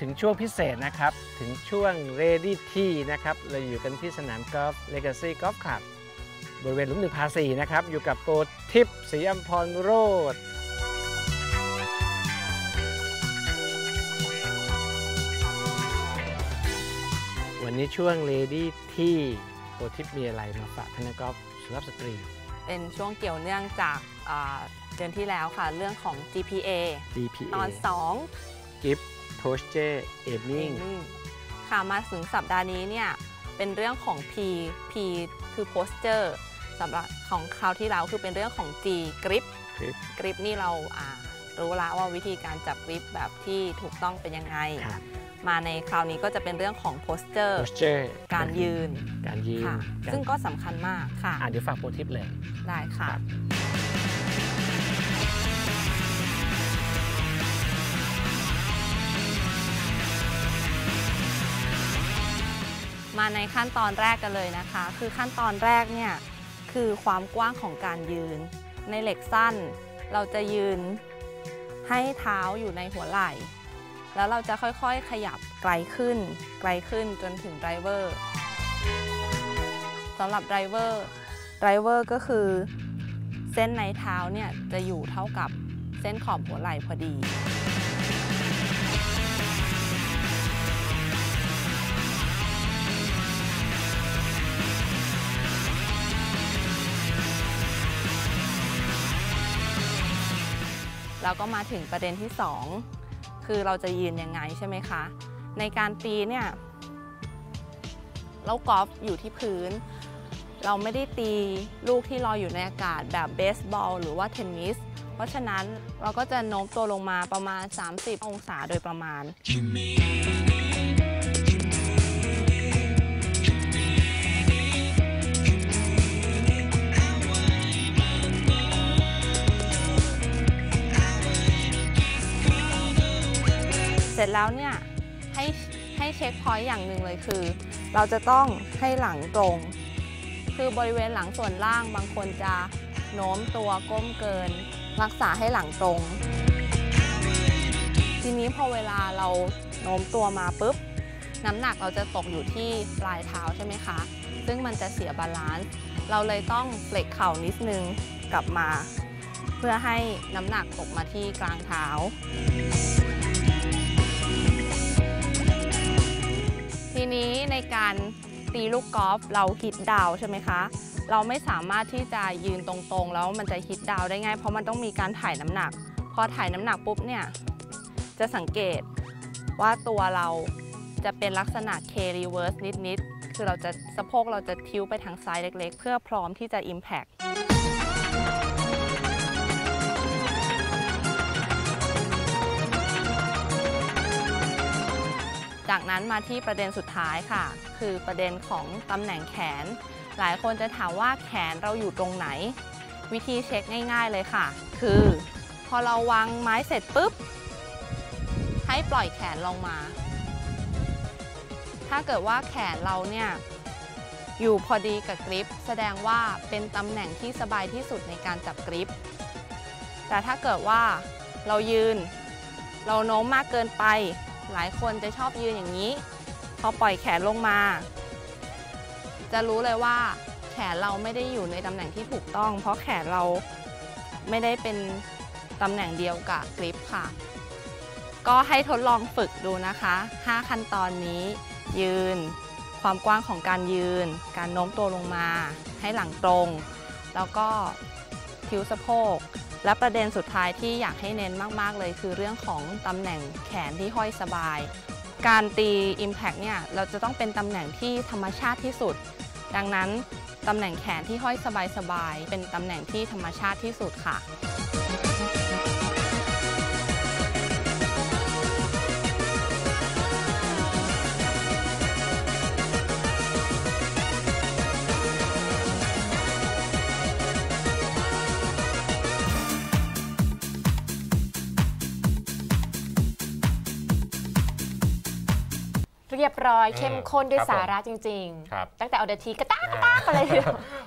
ถึงช่วงพิเศษนะครับ ถึงช่วง Ready T นะครับ เราอยู่กันที่สนามกอล์ฟ Legacy Golf Club บริเวณหลุมหนึ่งพาสีนะครับ อยู่กับโปรทิปสีอัมพรโรดวันนี้ช่วง Ready T โปรทิปมีอะไรมาฝากท่านนักกอล์ฟสุภาพสตรี เป็นช่วงเกี่ยวเนื่องจากอ่าเดือนที่แล้วค่ะ เรื่องของ GPA DPA ตอน 2 Gift Posture Aiming ค่ะมาถึงสัปดาห์นี้เนี่ยเป็นเรื่องของ P P คือ posture สำหรับของคราวที่แล้วคือเป็นเรื่องของ G grip Grip grip นี่เราอ่ารู้แล้วว่าวิธีการจับ grip แบบที่ถูกต้องเป็นยังไงครับมาในคราวนี้ก็จะเป็นเรื่องของ posture Posture การยืน การยืนค่ะการซึ่งก็สำคัญมากค่ะอะ เดี๋ยวฝากโปรทิปเลย ได้ค่ะ มาในขั้นตอนแรกกันเลยนะคะ คือขั้นตอนแรกเนี่ยคือความกว้างของการยืน ในเหล็กสั้น เราจะยืนให้เท้าอยู่ในหัวไหล่ แล้วเราจะค่อยๆขยับไกลขึ้น ไกลขึ้นจนถึงไดรเวอร์สำหรับไดรเวอร์ไดรเวอร์ก็คือเส้นในเท้าเนี่ยจะอยู่เท่ากับเส้นขอบหัวไหล่พอดี แล้วก็มาถึงประเด็นที่ 2 คือเราจะยืนยังไงใช่ไหมคะ ในการตีเนี่ยเรากอล์ฟอยู่ที่พื้น เราไม่ได้ตีลูกที่ลอยอยู่ในอากาศแบบเบสบอลหรือว่าเทนนิสเพราะฉะนั้นเราก็จะโน้มตัวลงมาประมาณ 30 องศาโดยประมาณ ร็จแล้วเนี่ยให้ให้เช็คพอยต์อย่างหนึ่งเลยคือ เราจะต้องให้หลังตรง คือบริเวณหลังส่วนล่างบางคนจะโน้มตัวก้มเกิน รักษาให้หลังตรง ทีนี้พอเวลาเราโน้มตัวมาปุ๊บ น้ำหนักเราจะตกอยู่ที่ปลายเท้าใช่ไหมคะ ซึ่งมันจะเสียบาลานซ์เราเลยต้องเฟลกเข่านิดนึงกลับมา เพื่อให้น้ำหนักตกมาที่กลางเท้า นี้ในการตีลูกกอล์ฟเราฮิตดาวใช่ไหมคะ เราไม่สามารถที่จะยืนตรงๆ แล้วมันจะฮิตดาวได้ง่าย เพราะมันต้องมีการถ่ายน้ำหนัก พอถ่ายน้ำหนักปุ๊บเนี่ยจะสังเกตว่าตัวเราจะเป็นลักษณะ K reverse นิดๆ คือเราจะสะโพกเราจะทิ้วไปทางซ้ายเล็กๆ เพื่อพร้อมที่จะ impact จากนั้นมาที่ประเด็นสุดท้ายค่ะ คือประเด็นของตำแหน่งแขน หลายคนจะถามว่าแขนเราอยู่ตรงไหน วิธีเช็คง่าย ๆเลยค่ะ คือ พอเราวางไม้เสร็จปุ๊บ ให้ปล่อยแขนลงมา ถ้าเกิดว่าแขนเราเนี่ยอยู่พอดีกับกริป แสดงว่าเป็นตำแหน่งที่สบายที่สุดในการจับกริป แต่ถ้าเกิดว่าเรายืน เราโน้มมากเกินไป หลายคนจะชอบยืนอย่างนี้ พอปล่อยแขนลงมา จะรู้เลยว่าแขนเราไม่ได้อยู่ในตำแหน่งที่ถูกต้อง เพราะแขนเราไม่ได้เป็นตำแหน่งเดียวกับกริปค่ะ ก็ให้ทดลองฝึกดูนะคะ 5 ขั้นตอนนี้ ยืน ความกว้างของการยืน การโน้มตัวลงมา ให้หลังตรง แล้วก็คิ้วสะโพก และประเด็นสุดท้ายที่อยากให้เน้นมากๆ เลยคือเรื่องของตำแหน่งแขนที่ห้อยสบาย การตี Impact เนี่ยเราจะต้องเป็นตำแหน่งที่ธรรมชาติที่สุด ดังนั้นตำแหน่งแขนที่ห้อยสบายๆเป็นตำแหน่งที่ธรรมชาติที่สุดค่ะ เรียบร้อยอืมเข้มข้นด้วยครับสาระจริงครับๆตั้งแต่เอาเดทีกระตากกระตากอะไรเลย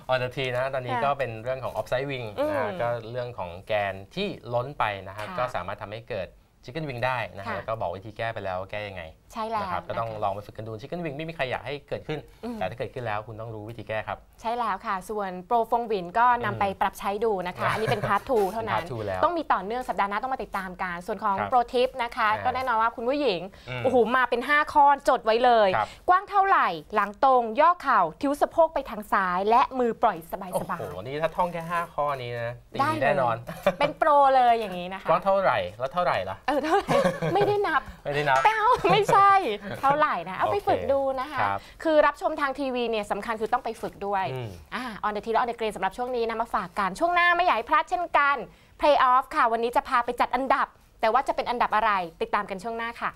ออนทีนะตอนนี้ค่ะก็เป็นเรื่องของออฟไซด์วิงอืมนะฮะก็เรื่องของแกนที่ล้นไปนะฮะค่ะก็สามารถทำให้เกิด ชิคเก้นวิงได้นะฮะค่ะแล้วก็บอกวิธีแก้ไปแล้วว่าแก้ยังไงใช่แล้วนะครับก็ต้องนะคะ ลองไปฝึกกันดูชิคเก้นวิงไม่มีใครอยากให้เกิดขึ้น อืม แต่ถ้าเกิดขึ้นแล้วคุณต้องรู้วิธีแก้ครับ ใช่แล้วค่ะ ส่วนโปรฟงวินก็นำไปปรับใช้ดูนะคะ อันนี้เป็นพาร์ททูเท่านั้นเป็น part two แล้วต้องมีต่อเนื่องสัปดาห์หน้าต้องมาติดตามกันส่วนของครับโปรทิปนะคะ อ่า ก็แน่นอนว่าคุณผู้หญิงอืมโอ้โห มาเป็น 5 ข้อจดไว้เลย ครับ กว้างเท่าไหร่ หลังตรง ย่อเข่า ทิ้วสะโพกไปทางซ้าย และมือปล่อยสบายโอ้สบาโหยนี่ถ้าท่องแค่ 5 ข้อนี้นะตีได้เลย แน่นอน เป็นโปรเลยอย่างนี้นะคะกว้างเท่าไหร่แล้วเท่าไหร่ล่ะ เออเท่าไหร่ไม่ได้นับไม่ได้นับเป้าไม่ใช่ เท่าไหร่นะเอาไปโอเคฝึกดูนะคะครับคือรับชมทางทีวีเนี่ยสำคัญคือต้องไปฝึกด้วยอืมอ่า on the tee และ on the green สำหรับช่วงนี้นะมาฝากกันช่วงหน้าไม่อยากให้พลาดเช่นกัน play off ค่ะ วันนี้จะพาไปจัดอันดับ แต่ว่าจะเป็นอันดับอะไรติดตามกันช่วงหน้าค่ะ